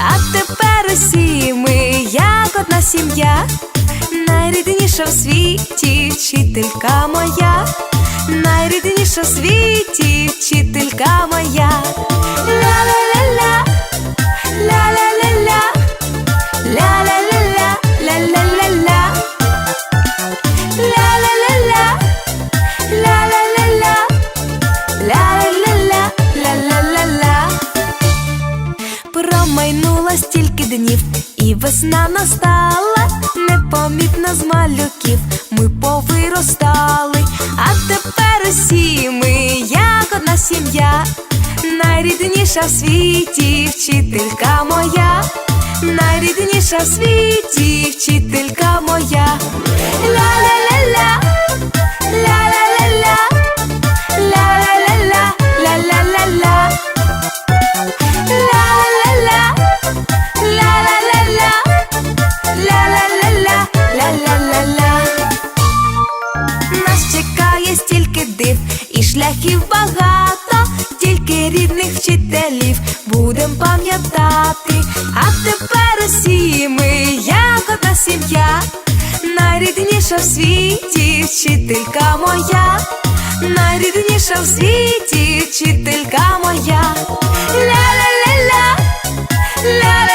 А тепер усі ми, як одна сім'я, найрідніша в світі вчителька моя, найрідніша в світі вчителька моя. Весна настала, непомітно з малюків ми повиростали, а тепер усі ми, як одна сім'я, найрідніша в світі вчителька моя, найрідніша в світі вчителька моя. Ля-ля-ля-ля, шляхів багато, тільки рідних вчителів будем пам'ятати. А тепер усі ми, як одна сім'я, найрідніша в світі вчителька моя, найрідніша в світі вчителька моя. Ля-ля-ля-ля, ля-ля-ля-ля,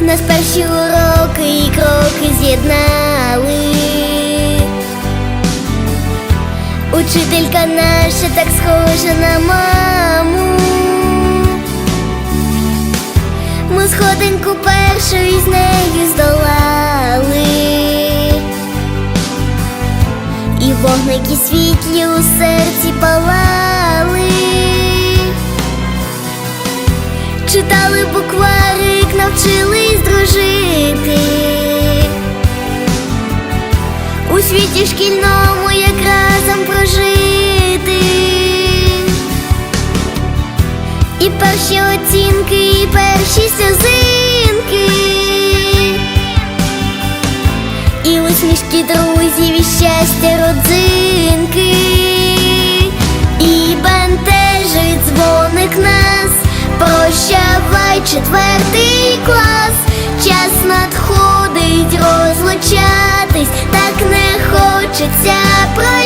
Нас перші уроки і кроки з'єднали. Учителька наша так схожа на маму. Ми сходинку першу із нею здолали. І вогники світлі у У світі шкільному як разом прожити. І перші оцінки, і перші сльозинки. І усмішки друзів, і щастя родзинки. І бентежить дзвоник нас. Прощавай четвертий клас, час надходить розлучатись, так не хочеться прощатись,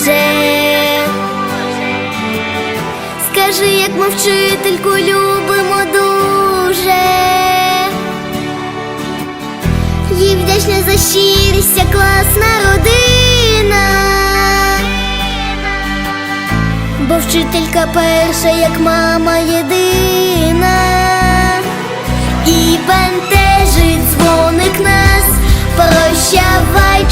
друже. Скажи, як ми вчительку любимо дуже. Їй вдячна за щирість, ця класна родина. Бо вчителька перша, як мама єдина. І бентежить дзвоник нас, прощавай